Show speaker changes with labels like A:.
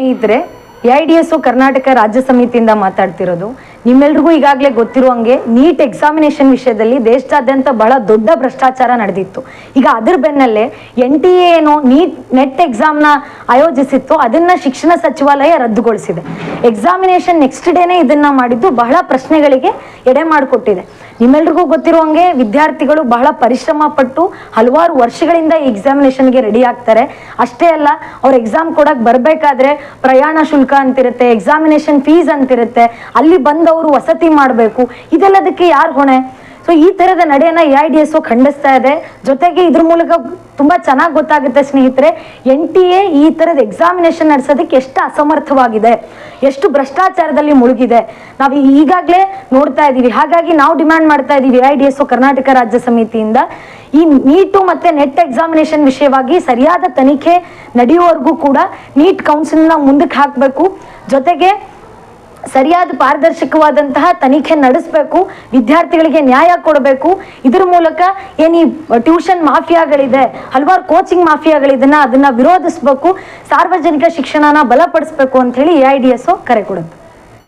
A: ಸ್ನೇಹಿತರೆ A I Karnataka ರಾಜ್ಯ ಸಮಿತಿಯಿಂದ ಮಾತಾಡ್ತಿರೋದು. ನಿಮ್ಮೆಲ್ರಿಗೂ ಈಗಾಗಲೇ ಗೊತ್ತಿರುವಂಗೆ ನೀಟ್ ಎಕ್ಸಾಮಿನೇಷನ್ ವಿಷಯದಲ್ಲಿ ದೇಶದಾದ್ಯಂತ ಬಹಳ ದೊಡ್ಡ ಭ್ರಷ್ಟಾಚಾರ ನಡೆದಿತ್ತು. ಈಗ ಅದ್ರ ಬೆನ್ನಲ್ಲೇ ಎನ್ ಟಿ ಎ ಏನು ನೀಟ್ ನೆಟ್ ಎಕ್ಸಾಮ್ನ ಆಯೋಜಿಸಿತ್ತು, ಅದನ್ನ ಶಿಕ್ಷಣ ಸಚಿವಾಲಯ ರದ್ದುಗೊಳಿಸಿದೆ. ಎಕ್ಸಾಮಿನೇಷನ್ ನೆಕ್ಸ್ಟ್ ಡೇನೆ ಇದನ್ನ ಮಾಡಿದ್ದು ಬಹಳ ಪ್ರಶ್ನೆಗಳಿಗೆ ಎಡೆ ಮಾಡಿಕೊಟ್ಟಿದೆ. ನಿಮ್ಮೆಲ್ರಿಗೂ ಗೊತ್ತಿರುವಂಗೆ ವಿದ್ಯಾರ್ಥಿಗಳು ಬಹಳ ಪರಿಶ್ರಮ ಪಟ್ಟು ಹಲವಾರು ವರ್ಷಗಳಿಂದ ಈ ಎಕ್ಸಾಮಿನೇಷನ್ಗೆ ರೆಡಿ ಆಗ್ತಾರೆ. ಅಷ್ಟೇ ಅಲ್ಲ, ಅವ್ರ ಎಕ್ಸಾಮ್ ಕೊಡಕ್ ಬರ್ಬೇಕಾದ್ರೆ ಪ್ರಯಾಣ ಶುಲ್ಕ ಅಂತಿರುತ್ತೆ ಎಕ್ಸಾಮಿನೇಷನ್ ಫೀಸ್ ಅಂತಿರುತ್ತೆ. ಅಲ್ಲಿ ಬಂದವರು ವಸತಿ ಮಾಡಬೇಕು. ಇದೆಲ್ಲದಕ್ಕೆ ಯಾರು ಹೊಣೆ? ಸೊ ಈ ತರದ ನಡೆಯನ್ನ ಎ ಐ ಡಿ ಎಸ್ ಖಂಡಿಸ್ತಾ ಇದೆ. ಜೊತೆಗೆ ಇದ್ರ ಮೂಲಕ ತುಂಬಾ ಚೆನ್ನಾಗಿ ಗೊತ್ತಾಗುತ್ತೆ ಸ್ನೇಹಿತರೆ ಎನ್ ಟಿ ಎ ಈ ತರದ ಎಕ್ಸಾಮಿನೇಷನ್ ನಡೆಸೋದಕ್ಕೆ ಎಷ್ಟು ಅಸಮರ್ಥವಾಗಿದೆ, ಎಷ್ಟು ಭ್ರಷ್ಟಾಚಾರದಲ್ಲಿ ಮುಳುಗಿದೆ. ನಾವು ಈಗಾಗಲೇ ನೋಡ್ತಾ ಇದ್ದೀವಿ ಹಾಗಾಗಿ ನಾವು ಡಿಮ್ಯಾಂಡ್ ಮಾಡ್ತಾ ಇದ್ದೀವಿ A I D S Karnataka ರಾಜ್ಯ ಸಮಿತಿಯಿಂದ. ಈ ನೀಟು ಮತ್ತೆ ನೆಟ್ ಎಕ್ಸಾಮಿನೇಷನ್ ವಿಷಯವಾಗಿ ಸರಿಯಾದ ತನಿಖೆ ನಡೆಯುವವರೆಗೂ ಕೂಡ ನೀಟ್ ಕೌನ್ಸಿಲ್ನ ಮುಂದಕ್ಕೆ ಹಾಕಬೇಕು. ಜೊತೆಗೆ ಸರಿಯಾದ ಪಾರದರ್ಶಕವಾದಂತಹ ತನಿಖೆ ನಡೆಸಬೇಕು, ವಿದ್ಯಾರ್ಥಿಗಳಿಗೆ ನ್ಯಾಯ ಕೊಡಬೇಕು. ಇದ್ರ ಮೂಲಕ ಏನ್ ಟ್ಯೂಷನ್ ಮಾಫಿಯಾಗಳಿದೆ, ಹಲವಾರು ಕೋಚಿಂಗ್ ಮಾಫಿಯಾಗಳಿದನ್ನ ಅದನ್ನ ವಿರೋಧಿಸಬೇಕು, ಸಾರ್ವಜನಿಕ ಶಿಕ್ಷಣನ ಬಲಪಡಿಸಬೇಕು ಅಂತ ಹೇಳಿ ಎ ಐ ಡಿ ಕರೆ ಕೊಡುತ್ತೆ.